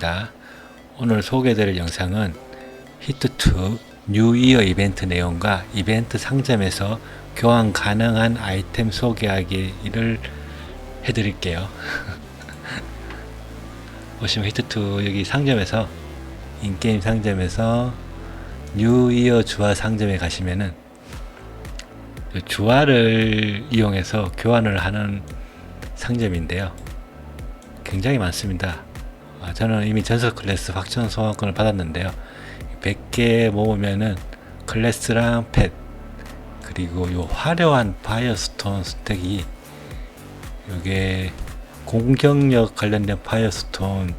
자, 오늘 소개해드릴 영상은 히트2 뉴 이어 이벤트 내용과 이벤트 상점에서 교환 가능한 아이템 소개하기를 해드릴게요. 보시면 히트2 여기 상점에서 인게임 상점에서 뉴 이어 주화 상점에 가시면은 그 주화를 이용해서 교환을 하는 상점인데요. 굉장히 많습니다. 아, 저는 이미 전설 클래스 확정 소환권을 받았는데요. 100개 모으면은 클래스랑 펫 그리고 요 화려한 바이어스톤 스택이 요게 공격력 관련된 바이어스톤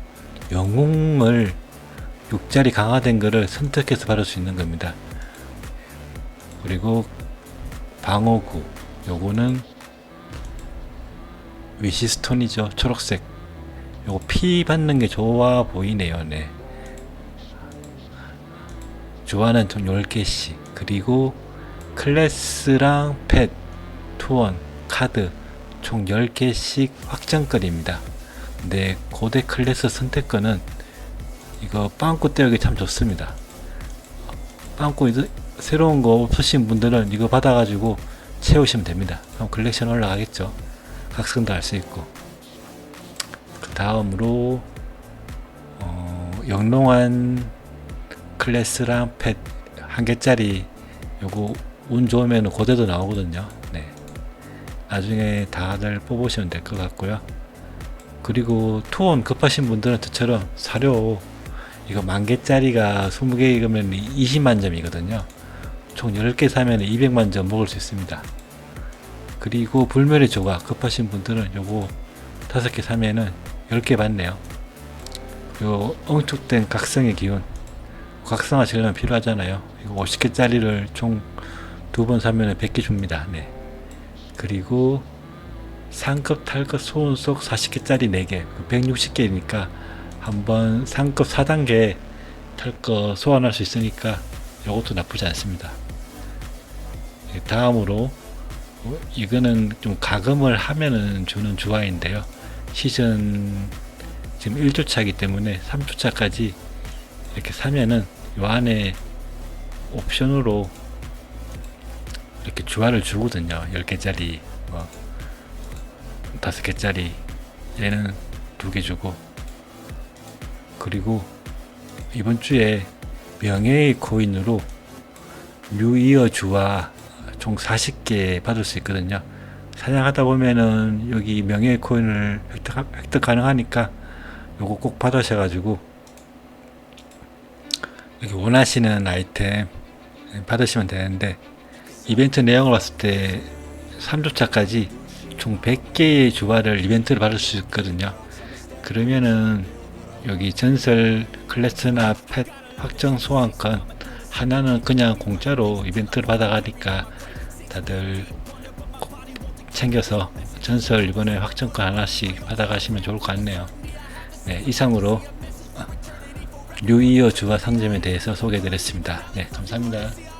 영웅을 6자리 강화된 거를 선택해서 받을 수 있는 겁니다. 그리고 방어구 요거는 위시스톤이죠 초록색 요거 피 받는 게 좋아 보이네요 네. 주화는 총 10개씩. 그리고 클래스랑 펫 투원 카드 총 10개씩 확장거리입니다. 근데 고대 클래스 선택권은 이거 빵꾸 떼우기 참 좋습니다. 빵꾸 새로운 거 없으신 분들은 이거 받아가지고 채우시면 됩니다. 그럼 컬렉션 올라가겠죠. 각성도 할 수 있고 그 다음으로 어, 영롱한 클래스랑 펫 한 개짜리 요거 운 좋으면 고대도 나오거든요. 네. 나중에 다들 뽑으시면 될 것 같고요. 그리고 투원 급하신 분들은 저처럼 사료 이거 만 개짜리가 20개 읽으면 20만 점이거든요. 총 10개 사면 200만 점 먹을 수 있습니다. 그리고 불멸의 조각 급하신 분들은 요거 5개 사면은 10개 받네요. 요 엉축된 각성의 기운. 각성하시려면 필요하잖아요. 이거 50개짜리를 총 두 번 사면은 100개 줍니다. 네. 그리고 상급 탈급 소원 속 40개짜리 4개 160개니까 한번 상급 4단계 탈거 소환할 수 있으니까 이것도 나쁘지 않습니다. 예, 다음으로 어, 이거는 좀 가금을 하면은 주는 주화인데요. 시즌 지금 1주차이기 때문에 3주차까지 이렇게 사면은 요 안에 옵션으로 이렇게 주화를 주거든요. 10개짜리, 뭐, 5개짜리, 얘는 2개 주고, 그리고 이번 주에 명예의 코인으로 뉴이어 주화 총 40개 받을 수 있거든요. 사냥하다 보면은 여기 명예 코인을 획득, 획득 가능하니까 요거 꼭 받으셔가지고 여기 원하시는 아이템 받으시면 되는데 이벤트 내용을 봤을 때 3주차까지 총 100개의 주화를 이벤트를 받을 수 있거든요. 그러면은 여기 전설 클래스나 펫 확정 소환권 하나는 그냥 공짜로 이벤트를 받아가니까 다들 꼭 챙겨서 전설 이번에 확정권 하나씩 받아가시면 좋을 것 같네요. 네, 이상으로 뉴이어 주화 상점에 대해서 소개해드렸습니다. 네, 감사합니다.